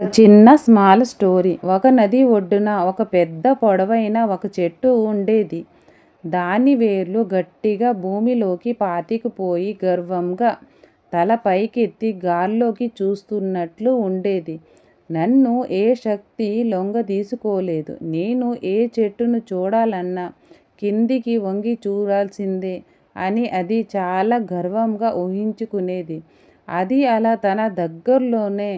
చిన్న small story ఒక నది ఒడ్డున ఒక పెద్ద పొడవైన ఒక చెట్టు ఉండేది. దాని వేర్లు గట్టిగా భూమిలోకి పాతికిపోయి గర్వంగా తల పైకెత్తి గాల్లోకి చూస్తున్నట్లు ఉండేది. నన్ను ఏ శక్తీ లొంగదీసుకోలేదు. నేను ఏ చెట్టును చూడాలన్నా కిందికి వంగి చూడాల్సిందే అని అది చాలా గర్వంగా ఊహించుకునేది. అది అలా తన దగ్గరలోనే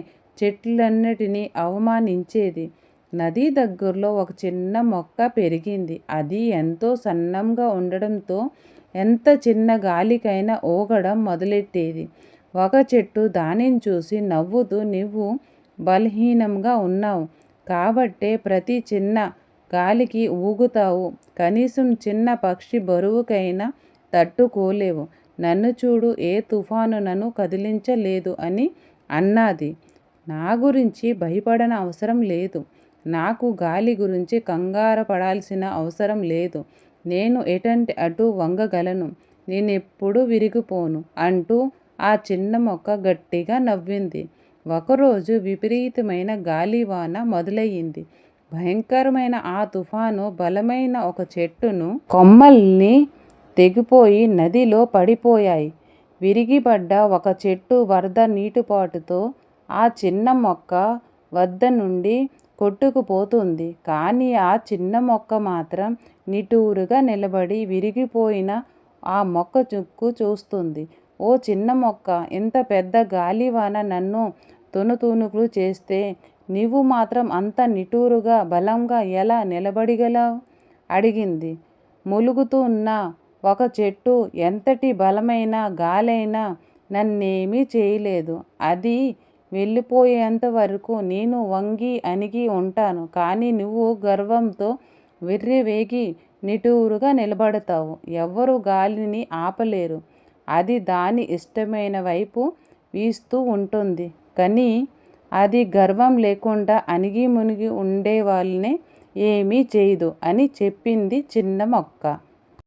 చెట్లన్నిటినీ అవమానించేది. నది దగ్గరలో ఒక చిన్న మొక్క పెరిగింది. అది ఎంతో సన్నంగా ఉండడంతో ఎంత చిన్న గాలికైనా ఊగడం మొదలెట్టేది. ఒక చెట్టు దానిని చూసి నవ్వుతూ నువ్వు బలహీనంగా ఉన్నావు కాబట్టే ప్రతి చిన్న గాలికి ఊగుతావు. కనీసం చిన్న పక్షి బరువుకైనా తట్టుకోలేవు. నన్ను చూడు ఏ తుఫాను నన్ను కదిలించలేదు అని అన్నది. నా గురించి భయపడన అవసరం లేదు. నాకు గాలి గురించి కంగారుపడాల్సిన అవసరం లేదు. నేను ఎటంటి అటు వంగగలను. నేనెప్పుడూ విరిగిపోను అంటూ ఆ చిన్న మొక్క గట్టిగా నవ్వింది. ఒకరోజు విపరీతమైన గాలివాన మొదలయ్యింది భయంకరమైన ఆ తుఫాను బలమైన ఒక చెట్టును కొమ్మల్ని తెగిపోయి నదిలో పడిపోయాయి. విరిగిపడ్డ ఒక చెట్టు వరద నీటిపాటుతో ఆ చిన్న మొక్క వద్ద నుండి కొట్టుకుపోతుంది కానీ ఆ చిన్న మొక్క మాత్రం నిటూరుగా నిలబడి విరిగిపోయిన ఆ మొక్క చుక్కు చూస్తుంది ఓ చిన్న మొక్క ఇంత పెద్ద గాలివాన నన్ను తునాతునకలు చేస్తే నువ్వు మాత్రం అంత నిటూరుగా బలంగా ఎలా నిలబడిగలవు అడిగింది. మూల్గుతున్న ఒక చెట్టు ఎంతటి బలమైన గాలైనా నన్నేమీ చేయలేదు. అది వెళ్ళిపోయేంతవరకూ నేను వంగి అణిగి ఉంటాను. కానీ నువ్వు గర్వంతో విర్రవీగి నిటూరుగా నిలబడతావు. ఎవ్వరూ గాలిని ఆపలేరు. అది దాని ఇష్టమైన వైపు వీస్తూ ఉంటుంది కానీ అది గర్వం లేకుండా అణిగిమణిగి ఉండేవాళ్ళని ఏమీ చేయదు అని చెప్పింది చిన్న మొక్క.